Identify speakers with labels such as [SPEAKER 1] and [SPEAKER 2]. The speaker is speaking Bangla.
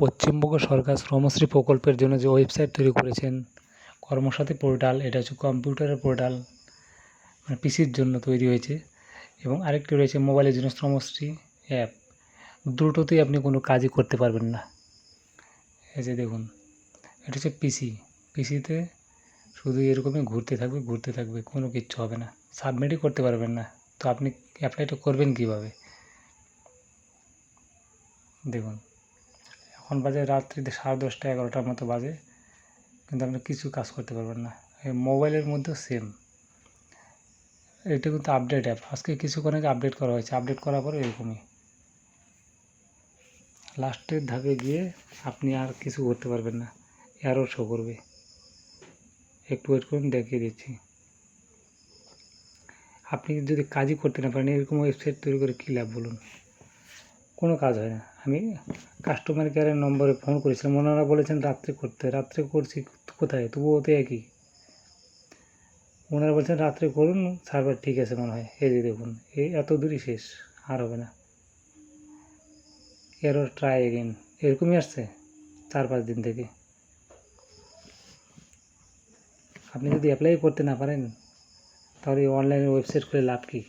[SPEAKER 1] পশ্চিমবঙ্গ সরকার শ্রমশ্রী প্রকল্পের জন্য যে ওয়েবসাইট তৈরি করেছেন, কর্মসাথী পোর্টাল, এটা হচ্ছে কম্পিউটারের পোর্টাল মানে পিসির জন্য তৈরি হয়েছে। এবং আরেকটি রয়েছে মোবাইলের জন্য শ্রমশ্রী অ্যাপ। দুটোতেই আপনি কোনো কাজই করতে পারবেন না। এই যে দেখুন, এটা হচ্ছে পিসি। পিসিতে শুধু এরকমই ঘুরতে থাকবে ঘুরতে থাকবে, কোনো কিচ্ছু হবে না। সাবমিটই করতে পারবেন না। তো আপনি অ্যাপ্লাইটা করবেন কীভাবে? দেখুন এখন বাজে রাত্রি সাড়ে দশটা, এগারোটার মতো বাজে। কিন্তু আপনি কিছু কাজ করতে পারবেন না। এই মোবাইলের মধ্যেও সেম এটা কিন্তু আপডেট অ্যাপ আজকে কিছুক্ষণ আগে আপডেট করা হয়েছে। আপডেট করার পরে এরকমই। লাস্টের ধাপে গিয়ে আপনি আর কিছু করতে পারবেন না। এরও শো করবে। একটু ওয়েট করুন, দেখিয়ে দিচ্ছি। আপনি যদি কাজই করতে না পারেন, এরকম ওয়েবসাইট তৈরি করে কী লাভ বলুন? কোনো কাজ হয় না। আমি কাস্টমার কেয়ারের নম্বরে ফোন করেছিলাম। ওনারা বলেছেন রাত্রে করতে। রাত্রে করছি কোথায়? তবুও তো একই। ওনারা বলছেন রাত্রে করুন, সার্ভার ঠিক আছে মনে হয়। এই যে দেখুন, এই এত দূরই শেষ, আর হবে না। এরও ট্রাই এগেন এরকমই আসছে চার পাঁচ দিন থেকে। আপনি যদি অ্যাপ্লাই করতে না পারেন, তাহলে অনলাইনে ওয়েবসাইট খুলে লাভ কী?